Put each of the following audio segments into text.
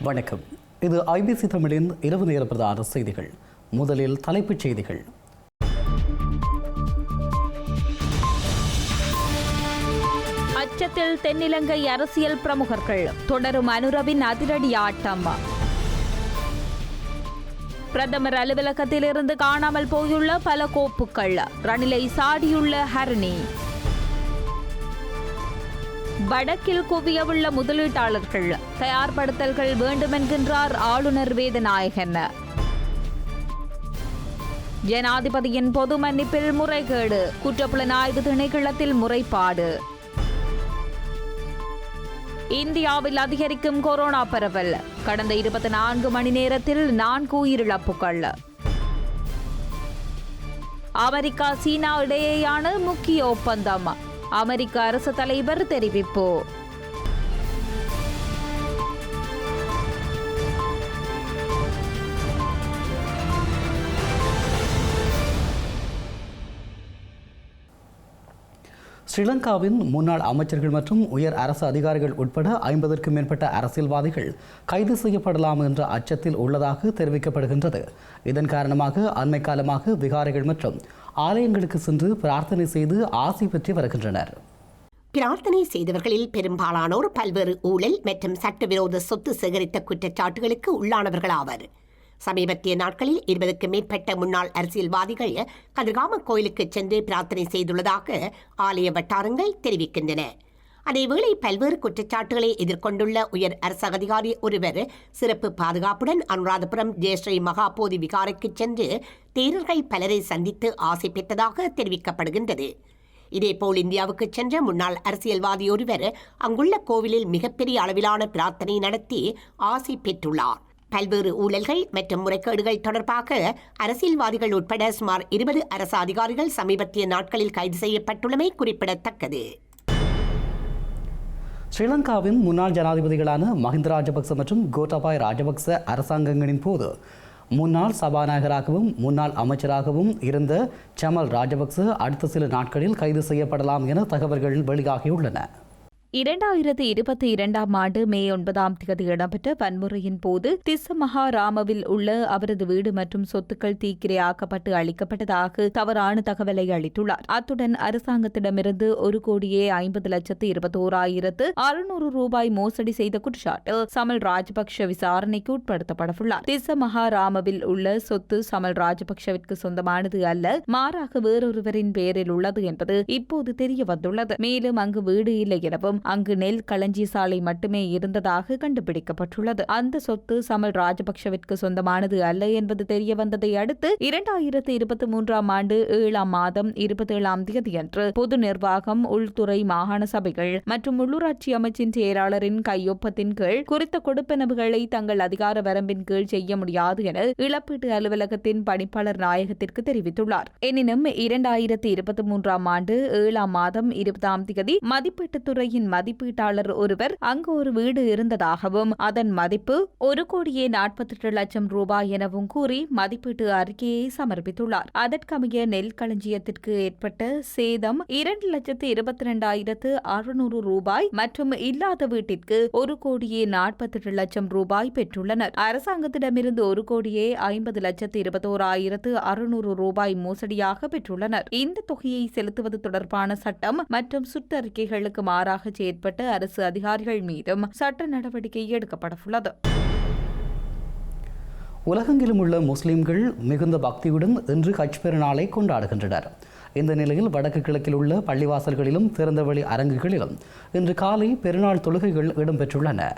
வணக்கம். இது ஐபிசி தமிழின் இரவு நேர பிரதான செய்திகள். முதலில் தலைப்புச் செய்திகள். அச்சத்தில் தென்னிலங்கை அரசியல் பிரமுகர்கள் தொடரும் அனுரவின் அதிரடி ஆட்டம். பிரதமர் அலுவலகத்திலிருந்து காணாமல் போயுள்ள பல கோப்புகள். ரணிலை சாடியுள்ள ஹரணி. வடக்கில் குவியவுள்ள முதலீட்டாளர்கள் தயார்படுத்தல்கள் வேண்டுமென்கின்றார் ஆளுநர் வேதநாயகன். ஜனாதிபதியின் பொது மன்னிப்பில் முறைகேடு குற்றப்புலனாய்வு திணைக்களத்தில் முறைப்பாடு. இந்தியாவில் அதிகரிக்கும் கொரோனா பரவல் கடந்த இருபத்தி நான்கு மணி நேரத்தில் நான்கு உயிரிழப்புகள். அமெரிக்கா சீனா இடையேயான முக்கிய ஒப்பந்தம். அமெரிக்க அரசு தலைவர் தெரிவிப்பு. ஸ்ரீலங்காவின் முன்னாள் அமைச்சர்கள் மற்றும் உயர் அரசு அதிகாரிகள் உட்பட ஐம்பதற்கும் மேற்பட்ட அரசியல்வாதிகள் கைது செய்யப்படலாம் என்ற அச்சத்தில் உள்ளதாக தெரிவிக்கப்படுகின்றது. இதன் காரணமாக அண்மை காலமாக விகாரைகள் மற்றும் ஆலயங்களுக்கு சென்று பிரார்த்தனை செய்து ஆசை பெற்று வருகின்றனர். பிரார்த்தனை செய்தவர்களில் பெரும்பாலானோர் பல்வேறு ஊழல் மற்றும் சட்டவிரோத சொத்து சேகரித்த குற்றச்சாட்டுகளுக்கு உள்ளானவர்களாவர் சமீபத்திய நாட்களில் இருபதுக்கு மேற்பட்ட முன்னாள் அரசியல்வாதிகள் கதிர்காம கோயிலுக்கு சென்று பிரார்த்தனை செய்துள்ளதாக ஆலய வட்டாரங்கள் தெரிவிக்கின்றன. அதேவேளை பல்வேறு குற்றச்சாட்டுகளை எதிர்கொண்டுள்ள உயர் அரசு அதிகாரி ஒருவர் சிறப்பு பாதுகாப்புடன் அனுராதபுரம் ஜெயஸ்ரீ மகாபோதி விகாரைக்கு சென்று தேரர்கள் பலரை சந்தித்து ஆசை பெற்றதாக தெரிவிக்கப்படுகின்றது. இதேபோல் இந்தியாவுக்கு சென்ற முன்னாள் அரசியல்வாதி ஒருவர் அங்குள்ள கோவிலில் மிகப்பெரிய அளவிலான பிரார்த்தனை நடத்தி ஆசை பெற்றுள்ளார். பல்வேறு ஊழல்கள் மற்றும் முறைகேடுகள் தொடர்பாக அரசியல்வாதிகள் உட்பட சுமார் இருபது அரசு அதிகாரிகள் சமீபத்திய நாட்களில் கைது செய்யப்பட்டுள்ளமை குறிப்பிடத்தக்கது. ஸ்ரீலங்காவின் முன்னாள் ஜனாதிபதிகளான மஹிந்த ராஜபக்ச மற்றும் கோட்டாபாய் ராஜபக்ச அரசாங்கங்களின் போது முன்னாள் சபாநாயகராகவும் முன்னாள் அமைச்சராகவும் இருந்த சமல் ராஜபக்ச அடுத்த சில நாட்களில் கைது செய்யப்படலாம் என தகவல்கள் வெளியாகியுள்ளன. இரண்டாயிரத்து இருபத்தி இரண்டாம் ஆண்டு மே ஒன்பதாம் தேதி இடம்பெற்ற வன்முறையின் போது திஸ்ஸமஹாராமவில் உள்ள அவரது வீடு மற்றும் சொத்துக்கள் தீக்கிரையாக்கப்பட்டு அளிக்கப்பட்டதாக தவறான தகவலை அளித்துள்ளார். அத்துடன் அரசாங்கத்திடமிருந்து ஒரு கோடியே ஐம்பது லட்சத்து இருபத்தோராயிரத்து அறுநூறு ரூபாய் மோசடி செய்த குற்றச்சாட்டு சமல் ராஜபக்ஷ விசாரணைக்கு உட்படுத்தப்படவுள்ளார். திஸ்ஸமஹாராமவில் உள்ள சொத்து சமல் ராஜபக்ஷவிற்கு சொந்தமானது அல்ல மாறாக வேறொருவரின் பெயரில் உள்ளது என்பது இப்போது தெரிய வந்துள்ளது மேலும் அங்கு வீடு இல்லை எனவும் அங்கு நெல் களஞ்சி சாலை மட்டுமே இருந்ததாக கண்டுபிடிக்கப்பட்டுள்ளது. அந்த சொத்து சமல் ராஜபக்ஷவிற்கு சொந்தமானது அல்ல என்பது தெரிய வந்ததை அடுத்து இரண்டாயிரத்து இருபத்தி மூன்றாம் ஆண்டு ஏழாம் மாதம் இருபத்தி ஏழாம் தேதியன்று பொது நிர்வாகம் உள்துறை மாகாண சபைகள் மற்றும் உள்ளூராட்சி அமைச்சின் செயலாளரின் கையொப்பத்தின் கீழ் குறித்த கொடுப்பனவுகளை தங்கள் அதிகார வரம்பின் கீழ் செய்ய முடியாது என இழப்பீட்டு அலுவலகத்தின் பணிப்பாளர் நாயகத்திற்கு தெரிவித்துள்ளார். எனினும் இரண்டாயிரத்தி இருபத்தி மூன்றாம் ஆண்டு ஏழாம் மாதம் இருபதாம் தேதி மதிப்பீட்டுத் துறையின் மதிப்பீட்டாளர் ஒருவர் அங்கு ஒரு வீடு இருந்ததாகவும் அதன் மதிப்பு ஒரு கோடியே நாற்பத்தெட்டு லட்சம் ரூபாய் எனவும் கூறி மதிப்பீட்டு அறிக்கையை சமர்ப்பித்துள்ளார். அதற்கமைய நெல் களஞ்சியத்திற்கு ஏற்பட்ட சேதம் இரண்டு லட்சத்து இருபத்தி இரண்டாயிரத்து அறுநூறு ரூபாய் மற்றும் இல்லாத வீட்டிற்கு ஒரு கோடியே நாற்பத்தெட்டு லட்சம் ரூபாய் பெற்றுள்ளனர். அரசாங்கத்திடமிருந்து ஒரு கோடியே ஐம்பது லட்சத்து இருபத்தோராயிரத்து அறுநூறு ரூபாய் மோசடியாக பெற்றுள்ளனர். இந்த தொகையை செலுத்துவது தொடர்பான சட்டம் மற்றும் சுற்றறிக்கைகளுக்கு மாறாக செயற்பட்ட அரசு அதிகாரிகள் மீதும் சட்ட நடவடிக்கை எடுக்கப்படவுள்ளது. உலகெங்கிலும் உள்ள முஸ்லிம்கள் மிகுந்த பக்தியுடன் இன்று ஹஜ் பெருநாளை கொண்டாடுகின்றனர். இந்த நிலையில் வடக்கு கிழக்கில் உள்ள பள்ளிவாசல்களிலும் திறந்தவெளி அரங்குகளிலும் இன்று காலை பெருநாள் தொழுகைகள் இடம்பெற்றுள்ளன.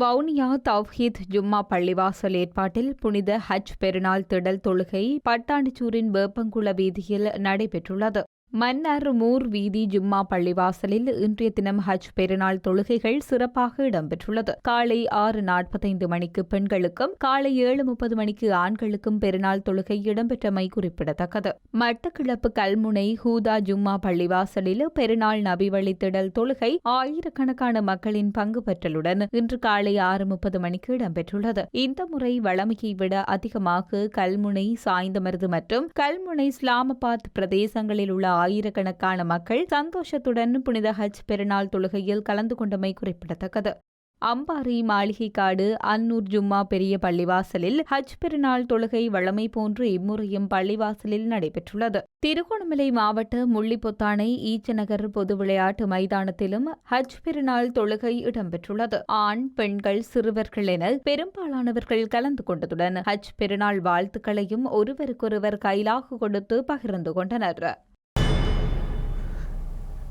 வவுனியா தவ்ஹீத் ஜும்மா பள்ளிவாசல் ஏற்பாட்டில் புனித ஹஜ் பெருநாள் திடல் தொழுகை பட்டாணிச்சூரின் வேப்பங்குள வீதியில் நடைபெற்றுள்ளது. மன்னர் மூர் வீதி ஜும்மா பள்ளிவாசலில் இன்றைய தினம் ஹஜ் பெருநாள் தொழுகைகள் சிறப்பாக இடம்பெற்றுள்ளது. காலை ஆறு நாற்பத்தைந்து மணிக்கு பெண்களுக்கும் காலை ஏழு முப்பது மணிக்கு ஆண்களுக்கும் பெருநாள் தொழுகை இடம்பெற்றமை குறிப்பிடத்தக்கது. மட்டக்கிளப்பு கல்முனை ஹூதா ஜும்மா பள்ளிவாசலில் பெருநாள் நபி வழித்திடல் தொழுகை ஆயிரக்கணக்கான மக்களின் பங்கு பெற்றலுடன் இன்று காலை ஆறு முப்பது மணிக்கு இடம்பெற்றுள்ளது. இந்த முறை வளமையை விட அதிகமாக கல்முனை சாய்ந்தமருது மற்றும் கல்முனை இஸ்லாமாபாத் பிரதேசங்களில் உள்ள ஆயிரக்கணக்கான மக்கள் சந்தோஷத்துடன் புனித ஹஜ் பெருநாள் தொழுகையில் கலந்து கொண்டமை குறிப்பிடத்தக்கது. அம்பாரி மாளிகைக்காடு அன்னூர் ஜும்மா பெரிய பள்ளிவாசலில் ஹஜ் பெருநாள் தொழுகை வழமை போன்று இம்முறையும் பள்ளிவாசலில் நடைபெற்றுள்ளது. திருகோணமலை மாவட்ட முள்ளிப்பொத்தானை ஈச்சநகர் பொது விளையாட்டு மைதானத்திலும் ஹஜ் பெருநாள் தொழுகை இடம்பெற்றுள்ளது. ஆண் பெண்கள் சிறுவர்கள் என பெரும்பாலானவர்கள் கலந்து கொண்டதுடன் ஹஜ் பெருநாள் வாழ்த்துக்களையும் ஒருவருக்கொருவர் கைலாக கொடுத்து பகிர்ந்து கொண்டனர்.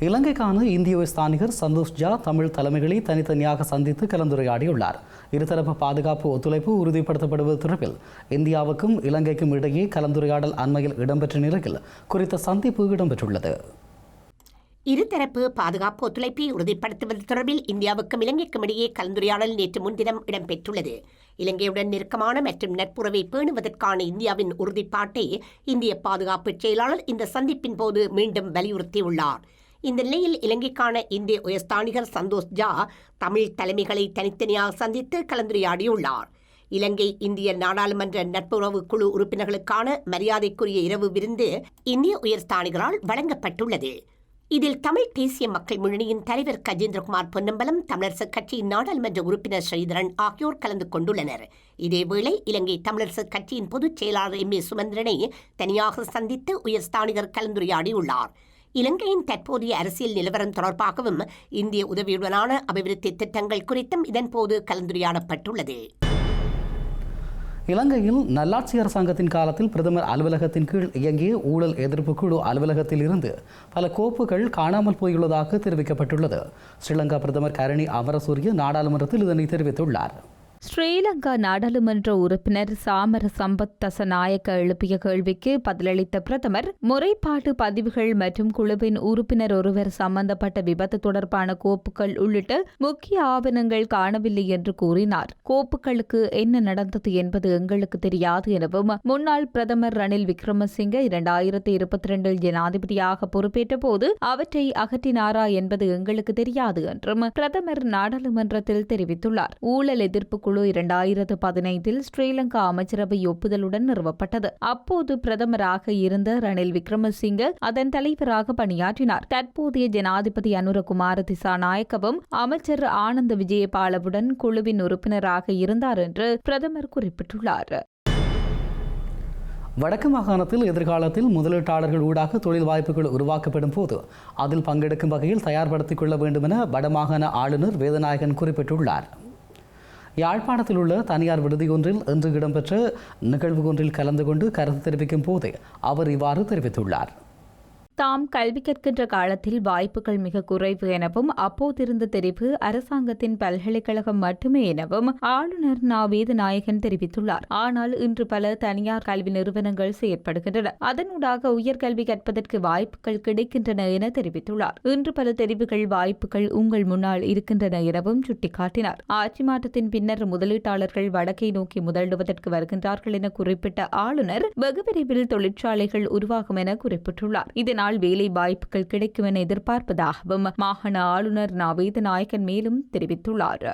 இலங்கைக்கான இந்திய ஸ்தானிகர் சந்தோஷ் ஜா தமிழ் தலைமைகளை தனித்தனியாக சந்தித்து கலந்துரையாடியுள்ளார். இருதரப்பு பாதுகாப்பு ஒத்துழைப்பு உறுதிப்படுத்தப்படுவது தொடர்பில் இந்தியாவுக்கும் இலங்கைக்கும் இடையே கலந்துரையாடல் அண்மையில் இடம்பெற்ற நிலையில் குறித்த சந்திப்பு இடம்பெற்றுள்ளது. இருதரப்பு பாதுகாப்பு ஒத்துழைப்பை உறுதிப்படுத்துவது தொடர்பில் இந்தியாவுக்கும் இலங்கைக்கும் இடையே கலந்துரையாடல் நேற்று முன்தினம் இடம்பெற்றுள்ளது. இலங்கையுடன் நெருக்கமான மற்றும் நட்புறவை பேணுவதற்கான இந்தியாவின் உறுதிப்பாட்டை இந்திய பாதுகாப்பு செயலாளர் இந்த சந்திப்பின் போது மீண்டும் வலியுறுத்தியுள்ளார். இந்த நிலையில் இலங்கைக்கான இந்திய உயர்ஸ்தானிகர் சந்தோஷ் ஜா தமிழ் தலைமைகளை தனித்தனியாக சந்தித்து கலந்துரையாடியுள்ளார். இலங்கை இந்திய நாடாளுமன்ற நட்புறவு குழு உறுப்பினர்களுக்கான மரியாதைக்குரிய இரவு விருந்து இந்திய உயர்ஸ்தானிகரால் வழங்கப்பட்டுள்ளது. இதில் தமிழ் தேசிய மக்கள் முன்னணியின் தலைவர் கஜேந்திரகுமார் பொன்னம்பலம் தமிழரசுக் கட்சியின் நாடாளுமன்ற உறுப்பினர் ஸ்ரீதரன் ஆகியோர் கலந்து கொண்டுள்ளனர். இதேவேளை இலங்கை தமிழரசுக் கட்சியின் பொதுச் செயலாளர் எம் ஏ சுமந்திரனை தனியாக சந்தித்து உயர்ஸ்தானிகர் கலந்துரையாடியுள்ளார். இலங்கையின் தற்போதைய அரசியல் நிலவரம் தொடர்பாகவும் இந்திய உதவியுடனான அபிவிருத்தி திட்டங்கள் குறித்தும் இதன்போது கலந்துரையாடப்பட்டுள்ளது. இலங்கையில் நல்லாட்சி அரசாங்கத்தின் காலத்தில் பிரதமர் அலுவலகத்தின் கீழ் இயங்கிய ஊழல் எதிர்ப்பு குழு அலுவலகத்தில் இருந்து பல கோப்புகள் காணாமல் போயுள்ளதாக தெரிவிக்கப்பட்டுள்ளது. ஸ்ரீலங்கா பிரதமர் கரணி அமரசூரிய நாடாளுமன்றத்தில் இதனை தெரிவித்துள்ளார். ஸ்ரீலங்கா நாடாளுமன்ற உறுப்பினர் சாமர சம்பத் தசநாயக்க எழுப்பிய கேள்விக்கு பதிலளித்த பிரதமர் முறைப்பாட்டு பதிவுகள் மற்றும் குழுவின் உறுப்பினர் ஒருவர் சம்பந்தப்பட்ட விபத்து தொடர்பான கோப்புகள் உள்ளிட்ட முக்கிய ஆவணங்கள் காணவில்லை என்று கூறினார். கோப்புகளுக்கு என்ன நடந்தது என்பது எங்களுக்கு தெரியாது எனவும் முன்னாள் பிரதமர் ரணில் விக்ரமசிங்க இரண்டாயிரத்தி இருபத்தி இரண்டில் ஜனாதிபதியாக பொறுப்பேற்ற போது அவற்றை அகற்றினாரா என்பது எங்களுக்கு தெரியாது என்றும் பிரதமர் நாடாளுமன்றத்தில் தெரிவித்துள்ளார். ஊழல் எதிர்ப்பு குழு இரண்டாயிரத்து பதினைந்தில் ஸ்ரீலங்கா அமைச்சரவை ஒப்புதலுடன் நிறுவப்பட்டது. அப்போது பிரதமராக இருந்த ரணில் விக்ரமசிங்க அதன் தலைவராக பணியாற்றினார். தற்போதைய ஜனாதிபதி அனுரகுமார திசாநாயக்கவும் அமைச்சர் ஆனந்த விஜயபாலவுடன் குழுவின் உறுப்பினராக இருந்தார் என்று பிரதமர் குறிப்பிட்டுள்ளார். வடக்கு மாகாணத்தில் எதிர்காலத்தில் முதலீட்டாளர்கள் ஊடாக தொழில் வாய்ப்புகள் உருவாக்கப்படும் போது அதில் பங்கெடுக்கும் வகையில் தயார்படுத்திக் கொள்ள வேண்டும் என வடமாகாண ஆளுநர் வேதநாயகன் குறிப்பிட்டுள்ளார். யாழ்ப்பாணத்தில் உள்ள தனியார் விடுதியொன்றில் இன்று இடம்பெற்ற நிகழ்வு ஒன்றில் கலந்து கொண்டு கருத்து தெரிவிக்கும் போதே அவர் இவ்வாறு தெரிவித்துள்ளார். தாம் கல்வி கற்கின்ற காலத்தில் வாய்ப்புகள் மிக குறைவு எனவும் அப்போதிருந்த தெரிவு அரசாங்கத்தின் பல்கலைக்கழகம் மட்டுமே எனவும் ஆளுநர் நாவேத நாயகன் தெரிவித்துள்ளார். ஆனால் இன்று பல தனியார் கல்வி நிறுவனங்கள் செயற்படுகின்றன. அதனூடாக உயர்கல்வி கற்பதற்கு வாய்ப்புகள் கிடைக்கின்றன என தெரிவித்துள்ளார். இன்று பல தெரிவுகள் வாய்ப்புகள் உங்கள் முன்னால் இருக்கின்றன எனவும் சுட்டிக்காட்டினார். ஆட்சி மாற்றத்தின் பின்னர் முதலீட்டாளர்கள் வடக்கை நோக்கி முதலிடுவதற்கு வருகின்றார்கள் என குறிப்பிட்ட ஆளுநர் வெகு விரைவில் தொழிற்சாலைகள் உருவாகும் என குறிப்பிட்டுள்ளார். இதனால் வேலை வாய்ப்புகள் கிடைக்கும் என எதிர்பார்ப்பதாகவும் மாகாண ஆளுநர் நவேத நாயக்கன் மேலும் தெரிவித்துள்ளார்.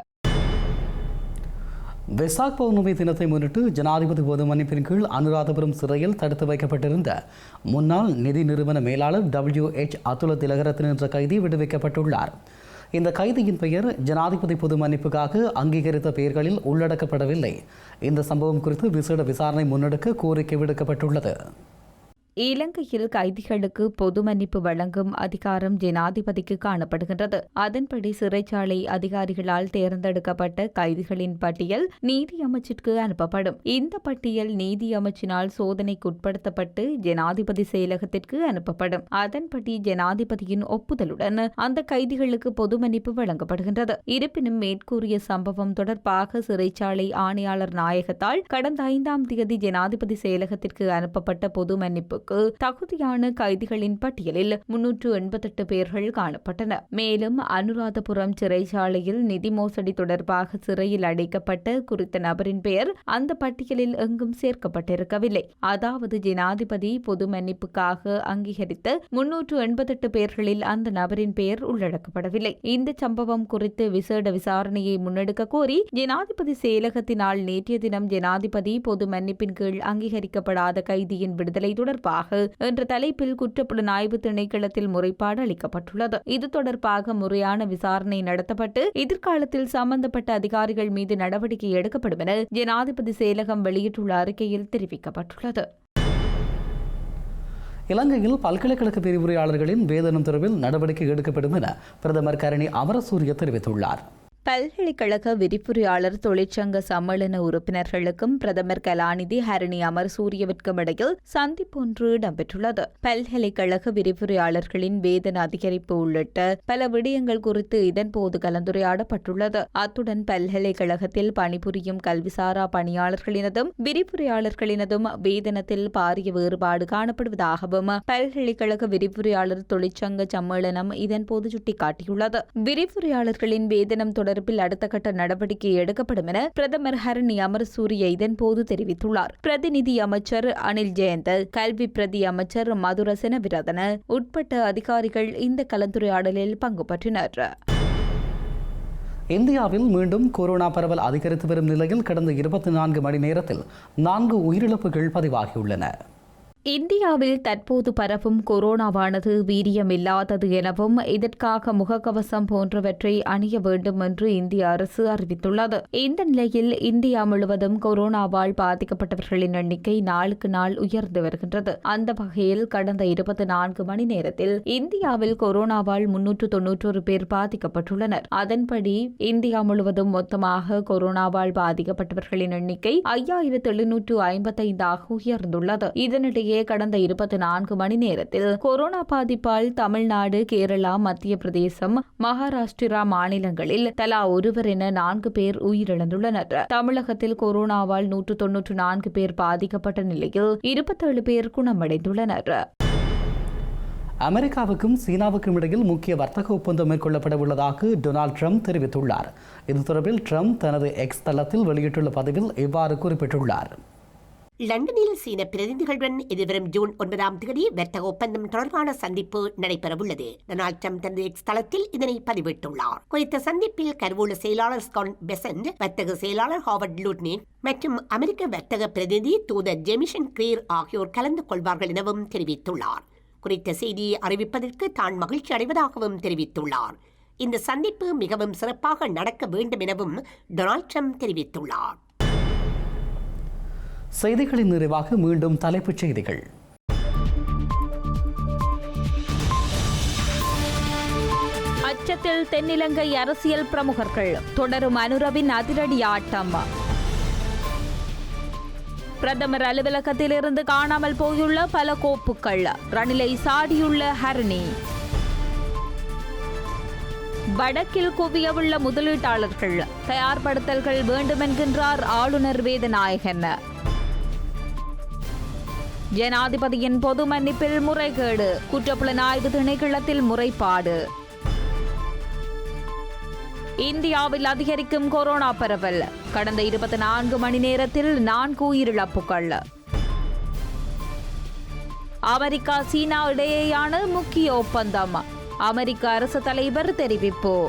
வெசாக் பௌர்ணமி தினத்தை முன்னிட்டு ஜனாதிபதி பொது மன்னிப்பின் கீழ் அனுராதபுரம் சிறையில் தடுத்து வைக்கப்பட்டிருந்த முன்னாள் நிதி நிறுவன மேலாளர் டபிள்யூ எச் அதுல திலகரத்ன என்ற கைதி விடுவிக்கப்பட்டுள்ளார். இந்த கைதியின் பெயர் ஜனாதிபதி பொது மன்னிப்புக்காக அங்கீகரித்த பெயர்களில் உள்ளடக்கப்படவில்லை. இந்த சம்பவம் குறித்து விசேட விசாரணை முன்னெடுக்க கோரிக்கை விடுக்கப்பட்டுள்ளது. இலங்கையில் கைதிகளுக்கு பொது மன்னிப்பு வழங்கும் அதிகாரம் ஜனாதிபதிக்கு காணப்படுகின்றது. அதன்படி சிறைச்சாலை அதிகாரிகளால் தேர்ந்தெடுக்கப்பட்ட கைதிகளின் பட்டியல் நீதி அமைச்சிற்கு அனுப்பப்படும். இந்த பட்டியல் நீதி அமைச்சினால் சோதனைக்குட்படுத்தப்பட்டு ஜனாதிபதி செயலகத்திற்கு அனுப்பப்படும். அதன்படி ஜனாதிபதியின் ஒப்புதலுடன் அந்த கைதிகளுக்கு பொது மன்னிப்பு வழங்கப்படுகின்றது. இருப்பினும் மேற்கூறிய சம்பவம் தொடர்பாக சிறைச்சாலை ஆணையாளர் நாயகத்தால் கடந்த ஐந்தாம் தேதி ஜனாதிபதி செயலகத்திற்கு அனுப்பப்பட்ட பொது மன்னிப்புக்கு தகுதியான கைதிகளின் பட்டியலில் முன்னூற்று எண்பத்தெட்டு பேர்கள் காணப்பட்டன. மேலும் அனுராதபுரம் சிறைச்சாலையில் நிதி மோசடி தொடர்பாக சிறையில் அடைக்கப்பட்ட குறித்த நபரின் பெயர் அந்த பட்டியலில் எங்கும் சேர்க்கப்பட்டிருக்கவில்லை. அதாவது ஜனாதிபதி பொது மன்னிப்புக்காக அங்கீகரித்த முன்னூற்று எண்பத்தெட்டு பேர்களில் அந்த நபரின் பெயர் உள்ளடக்கப்படவில்லை. இந்த சம்பவம் குறித்து விசேட விசாரணையை முன்னெடுக்க கோரி ஜனாதிபதி செயலகத்தினால் நேற்றைய தினம் ஜனாதிபதி பொது மன்னிப்பின் கீழ் அங்கீகரிக்கப்படாத கைதியின் விடுதலை தொடர்பாக தொடர்பாக என்ற தலைப்பில் குற்றப்புலனாய்வு திணைக்களத்தில் முறைப்பாடு அளிக்கப்பட்டுள்ளது. இது தொடர்பாக முறையான விசாரணை நடத்தப்பட்டு எதிர்காலத்தில் சம்பந்தப்பட்ட அதிகாரிகள் மீது நடவடிக்கை எடுக்கப்படும் என ஜனாதிபதி செயலகம் வெளியிட்டுள்ள அறிக்கையில் தெரிவிக்கப்பட்டுள்ளது. இலங்கையில் பல்கலைக்கழக விரிவுரையாளர்களின் வேதனம் தொடர்பில் நடவடிக்கை எடுக்கப்படும் என பிரதமர் கரணி அமரசூரிய தெரிவித்துள்ளார். பல்கலைக்கழக விரிவுரையாளர் தொழிற்சங்க சம்மேளன உறுப்பினர்களுக்கும் பிரதமர் கலாநிதி ஹரணி அமர்சூரியவிற்கும் இடையில் சந்திப்பொன்று இடம்பெற்றுள்ளது. பல்கலைக்கழக விரிவுரையாளர்களின் வேதன அதிகரிப்பு உள்ளிட்ட பல விடயங்கள் குறித்து இதன்போது கலந்துரையாடப்பட்டுள்ளது. அத்துடன் பல்கலைக்கழகத்தில் பணிபுரியும் கல்விசாரா பணியாளர்களினதும் விரிவுரையாளர்களினதும் வேதனத்தில் பாரிய வேறுபாடு காணப்படுவதாகவும் பல்கலைக்கழக விரிவுரையாளர் தொழிற்சங்க சம்மேளனம் இதன்போது சுட்டிக்காட்டியுள்ளது. விரிவுரையாளர்களின் வேதனம் தொடர்பில் அடுத்த கட்ட நடவடிக்கை எடுக்கப்படும் என பிரதமர் ஹரணி அமர்சூரிய இதன்போது தெரிவித்துள்ளார். பிரதிநிதி அமைச்சர் அனில் ஜெயந்த் கல்வி பிரதி அமைச்சர் மதுரசென விரதன உட்பட்ட அதிகாரிகள் இந்த கலந்துரையாடலில் பங்கு பற்றினர். இந்தியாவில் மீண்டும் கொரோனா பரவல் அதிகரித்து வரும் நிலையில் கடந்த இருபத்தி நான்கு மணி நேரத்தில் நான்கு உயிரிழப்புகள் பதிவாகியுள்ளன. இந்தியாவில் தற்போது பரவும் கொரோனாவானது வீரியமில்லாதது எனவும் இதற்காக முகக்கவசம் போன்றவற்றை அணிய வேண்டும் என்று இந்திய அரசு அறிவித்துள்ளது. இந்த நிலையில் இந்தியா முழுவதும் கொரோனாவால் பாதிக்கப்பட்டவர்களின் எண்ணிக்கை நாளுக்கு நாள் உயர்ந்து வருகின்றது. அந்த வகையில் கடந்த இருபத்தி நான்கு மணி நேரத்தில் இந்தியாவில் கொரோனாவால் முன்னூற்று தொன்னூற்றொரு பேர் பாதிக்கப்பட்டுள்ளனர். அதன்படி இந்தியா முழுவதும் மொத்தமாக கொரோனாவால் பாதிக்கப்பட்டவர்களின் எண்ணிக்கை ஐயாயிரத்து எழுநூற்று ஐம்பத்தைந்தாக உயர்ந்துள்ளது. இதனிடையே இடையே கடந்த இருபத்தி நான்கு மணி நேரத்தில் கொரோனா பாதிப்பால் தமிழ்நாடு கேரளா மத்திய பிரதேசம் மகாராஷ்டிரா மாநிலங்களில் தலா ஒருவர் என நான்கு பேர் உயிரிழந்துள்ளனர். தமிழகத்தில் கொரோனாவால் நூற்று தொன்னூற்று நான்கு பேர் பாதிக்கப்பட்ட நிலையில் இருபத்தேழு பேர் குணமடைந்துள்ளனர். அமெரிக்காவுக்கும் சீனாவுக்கும் இடையில் முக்கிய வர்த்தக ஒப்பந்தம் மேற்கொள்ளப்பட உள்ளதாக டொனால்ட் ட்ரம்ப் தெரிவித்துள்ளார். இது தொடர்பில் ட்ரம்ப் தனது எக்ஸ் தளத்தில் வெளியிட்டுள்ள பதிவில் இவ்வாறு குறிப்பிட்டுள்ளார். லண்டனில் சீன பிரதிநிதிகளுடன் எதிர்வரும் ஜூன் ஒன்பதாம் தேதி வர்த்தக ஒப்பந்தம் தொடர்பான சந்திப்பு நடைபெறவுள்ளது. டொனால்ட் ட்ரம்ப் தனது எக்ஸ் தளத்தில் இதனை பதிவிட்டுள்ளார். குறித்த சந்திப்பில் கருவூல செயலாளர் ஸ்கான் பெசன்ட் வர்த்தக செயலாளர் ஹாவர்ட் லூட்னிக் மற்றும் அமெரிக்க வர்த்தக பிரதிநிதி தூதர் ஜெமிஷன் கிரீர் ஆகியோர் கலந்து கொள்வார்கள் எனவும் தெரிவித்துள்ளார். குறித்த செய்தியை அறிவிப்பதற்கு தான் மகிழ்ச்சி அடைவதாகவும் தெரிவித்துள்ளார். இந்த சந்திப்பு மிகவும் சிறப்பாக நடக்க வேண்டும் எனவும் டொனால்ட் ட்ரம்ப் தெரிவித்துள்ளார். செய்திகளின் நிறைவாக மீண்டும் தலைப்புச் செய்திகள். அச்சத்தில் தென்னிலங்கை அரசியல் பிரமுகர்கள் தொடரும் அனுரவின் அதிரடி ஆட்டம். பிரதமர் அலுவலகத்திலிருந்து காணாமல் போயுள்ள பல கோப்புகள். ரணிலை சாடியுள்ள ஹரணி. வடக்கில் குவியவுள்ள முதலீட்டாளர்கள் தயார்படுத்தல்கள் வேண்டுமென்கின்றார் ஆளுநர் வேதநாயகன். ஜனாதிபதியின் பொது மன்னிப்பில் முறைகேடு. குற்றப்புலனாய்வு திணைக்களத்தில் முறைப்பாடு. இந்தியாவில் அதிகரிக்கும் கொரோனா பரவல். கடந்த இருபத்தி நான்கு மணி நேரத்தில் நான்கு உயிரிழப்புகள். அமெரிக்கா சீனா இடையேயான முக்கிய ஒப்பந்தம். அமெரிக்க அரசு தலைவர் தெரிவிப்பு.